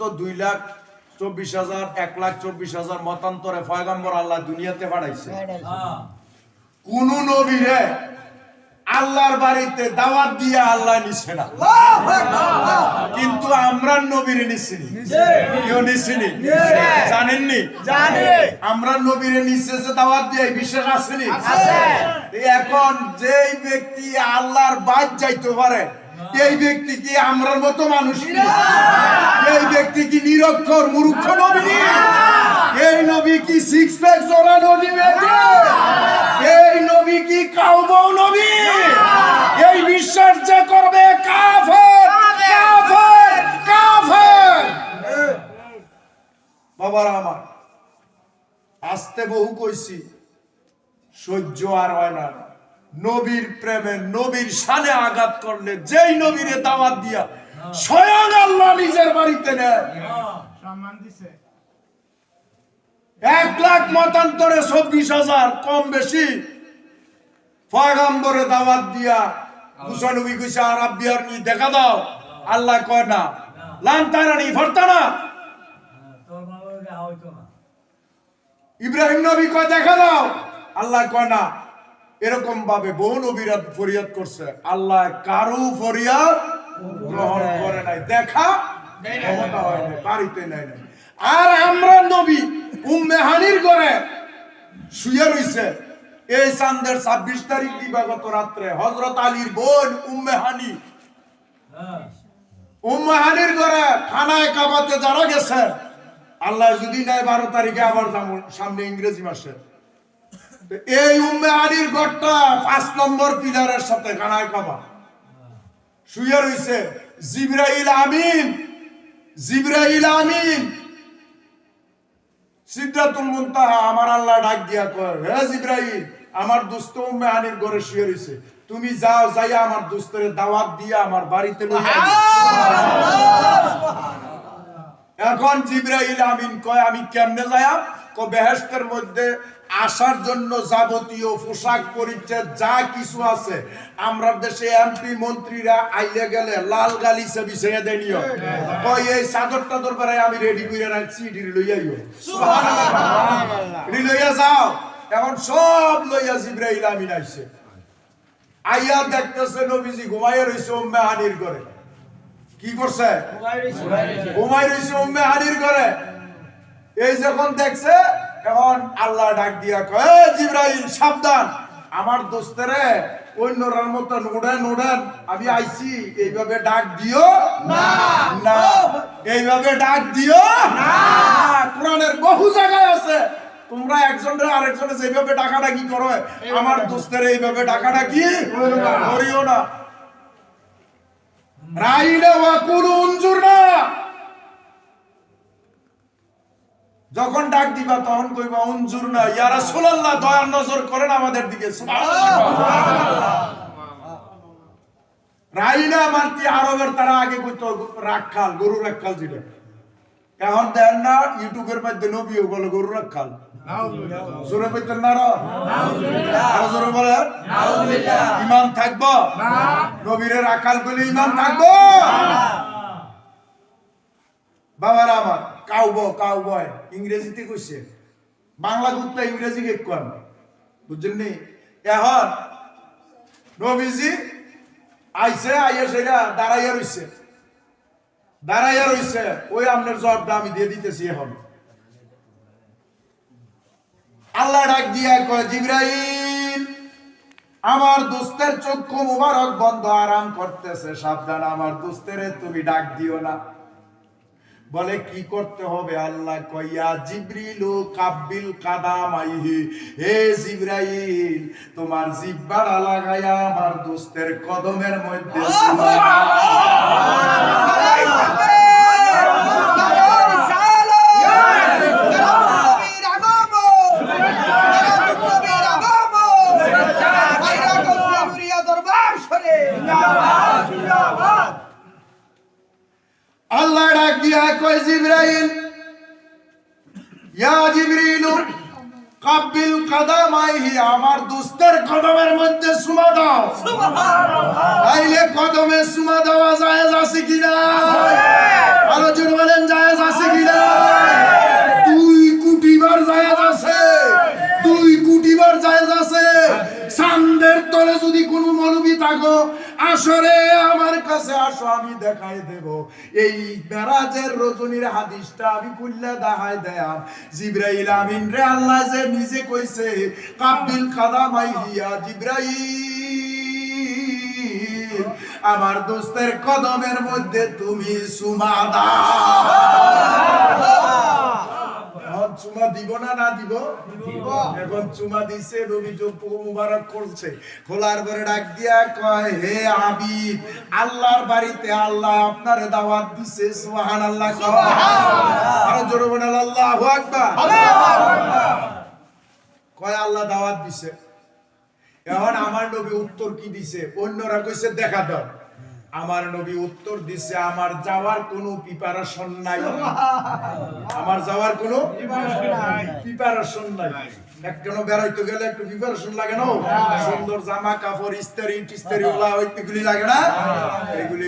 পর্যন্ত দুই লাখ চব্বিশ হাজার এক লাখ চব্বিশ হাজার মতান্তরে পয়গম্বর আল্লাহ দুনিয়াতে পাঠাইছে। কোন নবীরে আল্লাহর বাড়িতে দাওয়াত দিয়ে আল্লাহ নিছে না। কিন্তু আমরা নবীরে নিছিনি কেউ নিছিনি জানেননি? আমরা নবীরে নিচ্ছে যে দাওয়াত দিয়ে বিশ্বাস আসেনি এখন যেই ব্যক্তি আল্লাহর বাদ যাইতে পারে এই ব্যক্তি কি আমরার মতো মানুষ এই ব্যক্তি কি নিরক্ষর, মূর্খ নবী? এই নবী কি সিক্স প্যাক জোড়া নবী এই নবী কি কাউবউ নবী? এই বিশ্বাস যে করবে কাফের কাফের কাফের। বাবারা আমার, আসতে বহু কইছি, সহ্য আর হয় না। নবীর প্রেমে নবীর শানে আঘাত করলে যেই নবীরে দাওয়াত দিয়া স্বয়ং আল্লাহ নিজের বাড়িতে নেয়। এক লাখ মতান্তরে চব্বিশ হাজার কম বেশি পয়গম্বরে দাওয়াত দিয়া মুসানবী আর আব্বিয়ার নি দেখা দাও। আল্লাহ কয় না। লান্তারানি ফরতা না। তোর মা বাবাকে হয়তো না। ইব্রাহিম নবী কয় দেখা দাও। আল্লাহ কয় না। এরকম ভাবে বহু নবীরা ফরিয়াদ করছে। আল্লাহ কারু ফরিয়াদ গ্রহণ করে নাই। দেখা নাই, বাড়িতে নাই নাই। আর আমরা নবী উম্মে হানির করে শুয়ে রইছে। এই চান্দের ছাব্বিশ তারিখ দিবাগত রাত্রে হজরত আলীর বোন উম্মে হানি। হ্যাঁ উম্মে হানির ঘরে খানায় কাবাতে যারা গেছে আল্লাহ যদি নেয় বারো তারিখে আবার সামনে ইংরেজি মাসে। এই উম্মে হানির ঘরটা পাঁচ নম্বর পিলারের সাথে খানায় কাবা শুয়ে রইছে। জিব্রাইল আমিন জিব্রাইল আমিন। সিদ্ধাতুল মুনতাহা আমার আল্লাহ ডাক দিয়া কয় হে জিব্রাইল আমার দোস্ত উম্মে হানির ঘরে শুয়ে রইছে। তুমি যাও যাইয়া আমার দোস্তরে দাওয়াত দিয়া আমার বাড়িতে। এখন জিব্রাইল আমিন কয় আমি কেমনে যাইয়া কো মধ্যে আসার জন্য যাবতীয় পোশাক পরিচ্ছদ যা কিছু আছে আমরা দেশে এমপি মন্ত্রীরা আইলে গেলে লাল গালিচা বিছাইয়া দেনিও কয় এই চাদর টাদর বেড়াই আমি রেডি করে রাখছি এটি লইয়াইও লইয়া যাও। এখন সব লইয়া জিব্রাইল আমিন আইছে। আইয়া দেখতেছে নবীজি ঘুমাইয়া রইছে উম্মে হানির করে কি করছে? ঘুমাই রইছে। উম্মে হানির করে এই যখন দেখছে এখন আল্লাহ ডাক দিয়া কয় "এ জিব্রাইল, সাবধান। আমার দোস্তেরে অন্যরার মতো নোডেন নোডেন আমি আইছি, এইভাবে ডাক দিও না। না। এইভাবে ডাক দিও না। কোরআনের বহু জায়গায় আছে। তোমরা যেভাবে করো, আমার দোস্তের এইভাবে ডাকাডাকি করিও না। উনজুরনা যখন ডাক দিবা, তখন কইবা উনজুরনা ইয়া রাসূলুল্লাহ দয়ার নজর করেন আমাদের দিকে। রাইনা আরবের তারা আগে কইতো রাখাল গরু রাখাল এখন দেন না, ইউটিউবের মধ্যে বলে, গরু রাখাল পেতেন না বলে ইমান থাকব? নবীরে রাখাল বলে ইমান থাকব? বাবারা আমার কাউব কাউবয় ইংরেজিতে কইছে। বাংলা গুপ্তা ইংরেজি কে কোন। বুঝছেন নি? এখন নবীজি আইছে, আইয়া সেটা দাঁড়াইয়া রইছে। দাঁড়াইয়া রইছে, ওই আপনার জবাবটা আমি দিয়ে দিতেছি এখন। আল্লাহ ডাক দিয়া কয়, জিব্রাইল, আমার দোস্তের চক্ষু মুবারক বন্ধ, আরাম করতেছে, সাবধান, আমার দোস্তেরে তুমি ডাক দিও না। বলে কি করতে হবে আল্লাহ? কইয়া জিব্রিলু কাব্বিল কাদামাইহি হে জিব্রাইল তোমার জিব্বাড়া লাগাইয়া আমার দোস্তের কদমের মধ্যে চুমা আল্লাহ ডাক দিয়া কয় জিব্রাইল ইয়া জিব্রাইল কাবিল কদমাইহি আমার দুস্তের কদমের মধ্যে সুমা দাও। তাইলে কদমে সুমা দেওয়া জায়েজ আছে কি না আরও জোর বলেন জায়েজ আছে কি না দুই কোটি বার জায়েজ আছে। দুই কোটি বার জায়েজ আছে। সান্দের তলে যদি কোনো মৌলবি থাকো আসরে আসো আমি দেখাই দেব। এই মেরাজের রজনীর হাদিসটা আমি কুল্লা দেখাই দেয়াম। জিব্রাইল আমিন রে আল্লাহ যে নিজে কইছে কাবিল খাদা হিয়া জিব্রাইল, আমার দোস্তের কদমের মধ্যে তুমি সুমা এখন চুমা দিব না না দিব? এখন চুমা দিছে মুবারক করছে। খোলার পরে ডাক দিয়া কয় হে আবিদ আল্লাহর বাড়িতে আল্লাহ আপনারে দাওয়াত দিছে সুবহান আল্লাহ আরও জোরে বলেন আল্লাহু আকবার। কয় আল্লাহ দাওয়াত দিছে। এখন আমার নবী উত্তর কি দিছে? অন্যরা কইছে দেখা দাও। আমার নবী উত্তর দিছে আমার যাওয়ার কোনো প্রিপারেশন নাই। আমার যাওয়ার কোনো প্রিপারেশন নাই। একজন বেড়াইতে গেলে একটু প্রিপারেশন লাগে না? সুন্দর জামা কাপড় ইস্তারি টিস্তারি ওলা ওইগুলি লাগে না? এগুলি